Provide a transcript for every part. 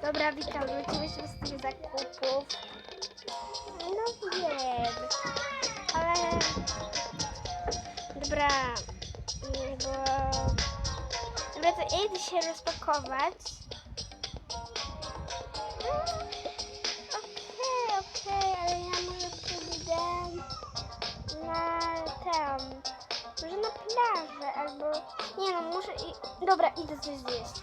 Dobra, witam, się z tych zakupów. No wiem, ale... Dobra, bo... Dobra, to idę się rozpakować. Okej, okej, ale ja może pójdę na tam... Może na plażę, albo... Nie no, muszę... I... Dobra, idę coś zjeść.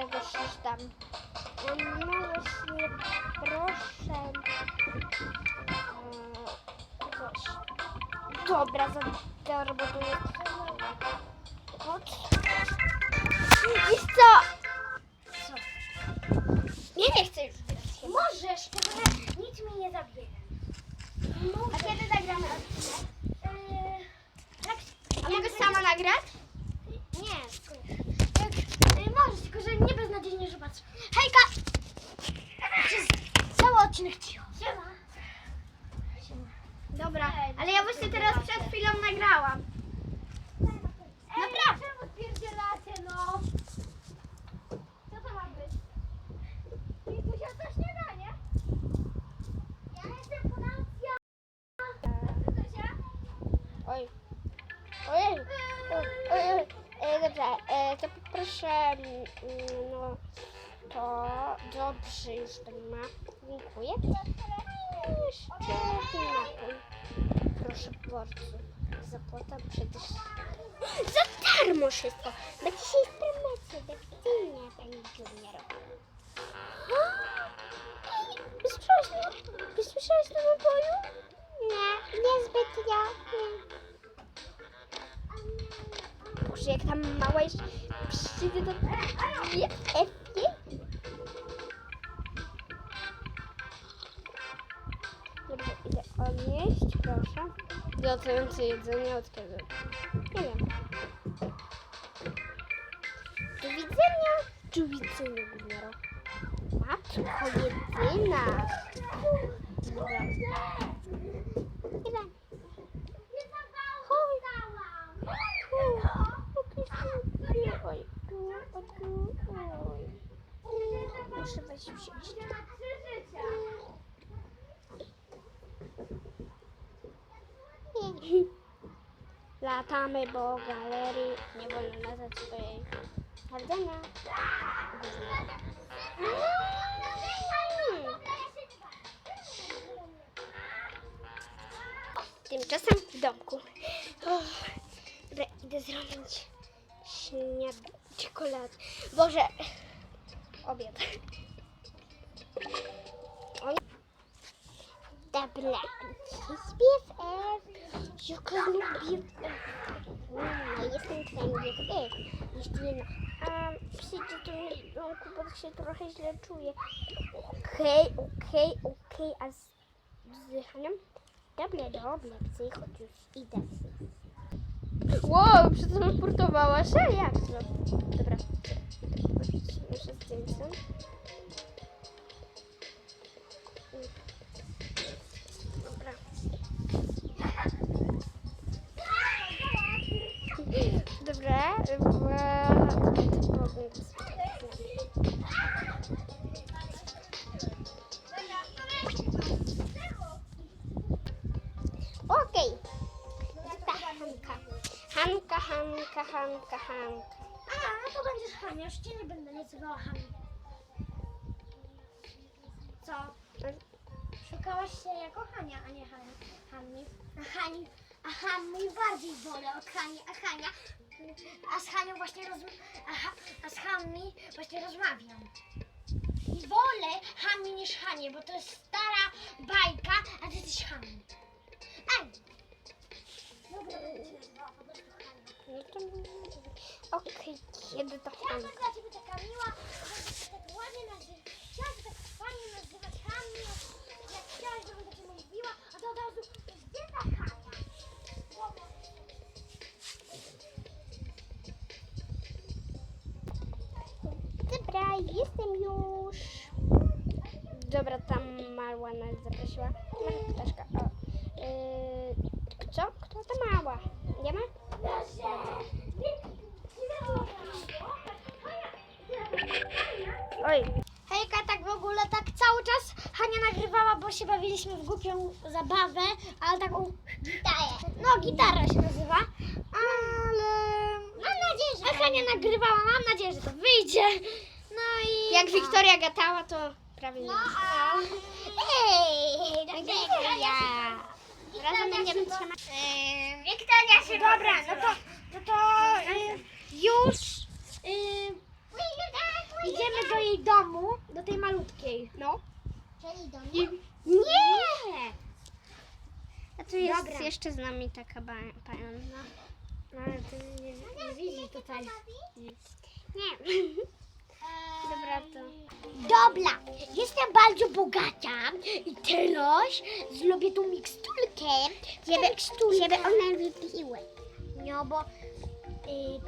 czegoś tam. No właśnie, proszę. e, Coś. Dobra, za tę robotę jest. I co? Co? Ja nie chcę już grać. Możesz, tylko nic mi nie zabiera. A kiedy zagramy odcinek? Yy, jak, A mogę sama nagrać? Nie, spójrz. Jak, yy, możesz, tylko że nie beznadziejnie, że patrz. Hejka! Przez cały odcinek cicho. Siema. Siema. Dobra, ale ja właśnie teraz przed chwilą nagrałam. Naprawdę. Czemu spierdzielacie, no? Co to ma być? Mikusia, to śniadanie? Ja jestem fundacja. Zosia? Oj. Ojej. Oj, oj, oj. E, dobra, e, to poproszę, mm, no, to dobrze już to ma. Dziękuję. Jeszcze napój. Proszę bardzo. Zapłata przecież za darmo wszystko. Bo dzisiaj jest promocja, lekcyjna, pani Junior. Wysłyszałaś mnie? Wysłyszałaś na napoju? Nie, niezbyt ja. Nie. Boże, jak tam mała jeszcze przyjdzie do proszę. Gotujące jedzenie od kiedy? Nie wiem. Do widzenia. Do widzenia, Gumero. Matko jedyna. Dobra. Idę. Chodź. Oj, tu, o Latamy po galerii. Nie wolno nazwać swojej hardzenia. Tymczasem w domku. Oh, dobra, idę zrobić śniadanie. Czekolad. Boże. Obiad. Oj. Dobra. Śpiew F. Jaka lubię No, jestem twoim F. Jeszcze jedna. A przyjdzie do mnie domku, bo się trochę źle czuję. Okej, okej, okej. A z, z Hanią? Dobra, dobra, chcę choć już idę. Wow, przetransportowała się? Jak to? Dobra. Muszę zdjęcie. Dobra. Dobra, Hanka, Hanka. A, no to będziesz Hania, już cię nie będę nazywała Hani. Co? Szukałaś się jako Hania, a nie Hani. Hani. A Hani, a Hani bardziej wolę od Hani, a Hania, a z Hanią właśnie roz, a, z Hani właśnie rozmawiam. I wolę Hani niż Hanię, bo to jest stara bajka, a ty jesteś Hani. Ej! Dobra, No to... Okej. Kiedy to Ja to dla ciebie taka miła, że się tak ładnie nazywa. Chciałaś tak fajnie nazywać Hanni, jak chciałaś, żebym do ciebie mówiła, a to od razu gdzie ta Hania? Dobra, jestem już. Dobra, tam mała nas zaprosiła. Mała ptaszka. O. Yy, co? Kto to mała? Nie ma? Oj, Hejka, tak w ogóle, tak cały czas Hania się bawiliśmy w głupią zabawę, ale taką gitarę. No, gitara się nazywa, ale mam nadzieję, że... A Hania nagrywała, mam nadzieję, że to wyjdzie. No i... jak Wiktoria gatała, to prawie nie. No, a... Ej, Wiktoria. Razem będziemy trzymać. Wiktoria się Dobra, no to, no to yy, już yy, idziemy do jej domu, do tej malutkiej. No. Czyli do I... Nie! A tu jest Dobra. Jeszcze z nami taka panna. No ale ty nie, nie widzisz tutaj. Nie. Dobra, to. Dobra, jestem bardzo bogata i teraz zrobię tą miksturkę. Żeby, żeby one wypiły. No bo y,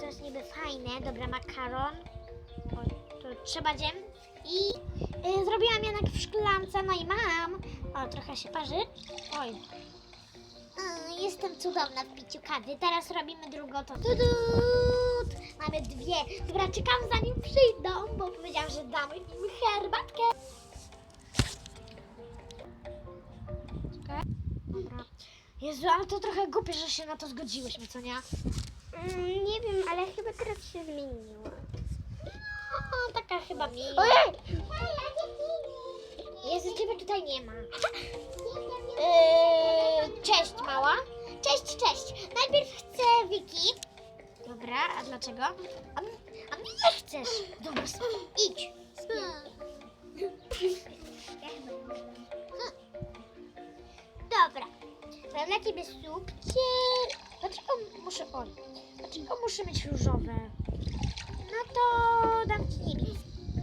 to jest niby fajne, dobra makaron. O, to trzeba dziem. I y, zrobiłam jednak w szklance, no i mam. O, trochę się parzy. Oj. Y, jestem cudowna w piciu kawy. Teraz robimy drugą to. Tudut! Mamy dwie. Dobra, czekam zanim przyjdą, bo powiedziałam, że damy im herbatkę. Dobra. Jezu, ale to trochę głupie, że się na to zgodziłyśmy, co nie? Mm, nie wiem, ale chyba teraz się zmieniło. O, taka chyba mi. Ojej! Jezu, ciebie tutaj nie ma. Yy, cześć, mała. Cześć, cześć. Najpierw chcę Wiki. Dobra, a dlaczego? A, m- a mnie nie chcesz. Dobra, s- idź. Dobra. Mam dla ciebie subcie. Dlaczego muszę... O, dlaczego muszę mieć różowe? No to dam ci niebieskie.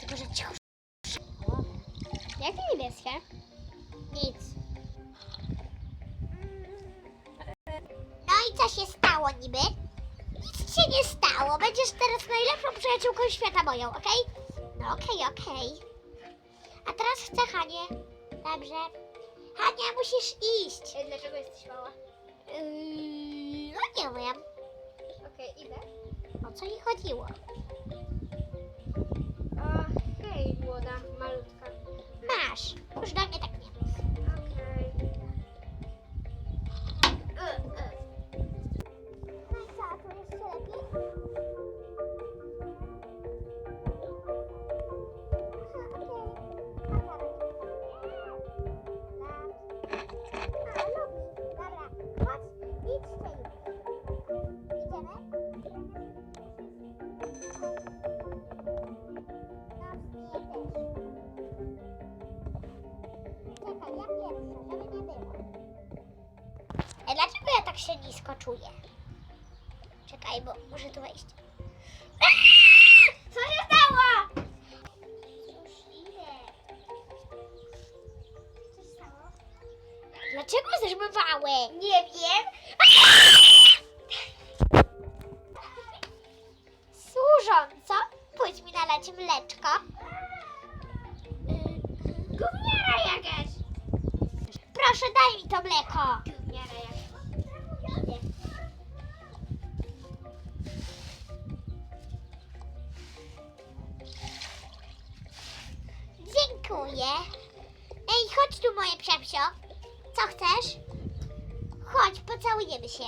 Tylko, że cicho. Jakie niebieskie? Nic. Stało niby? Nic się nie stało. Będziesz teraz najlepszą przyjaciółką świata moją, okej? No okej, okej. A teraz chcę Hanię. Dobrze. Hania, musisz iść. Dlaczego jesteś mała? Yy, no nie wiem, Okej, idę. o co jej chodziło. O, hej, młoda, malutka. Masz. Już do mnie tak tak się nisko czuję? Czekaj, bo muszę tu wejść. Co się stało? Dlaczego małe? Nie wiem. Służąco, pójdź mi nalać mleczko. Gówniara jakaś. Proszę, daj mi to mleko. Dziękuję. Ej, chodź tu moje psiapsio. Co chcesz? Chodź, pocałujemy się.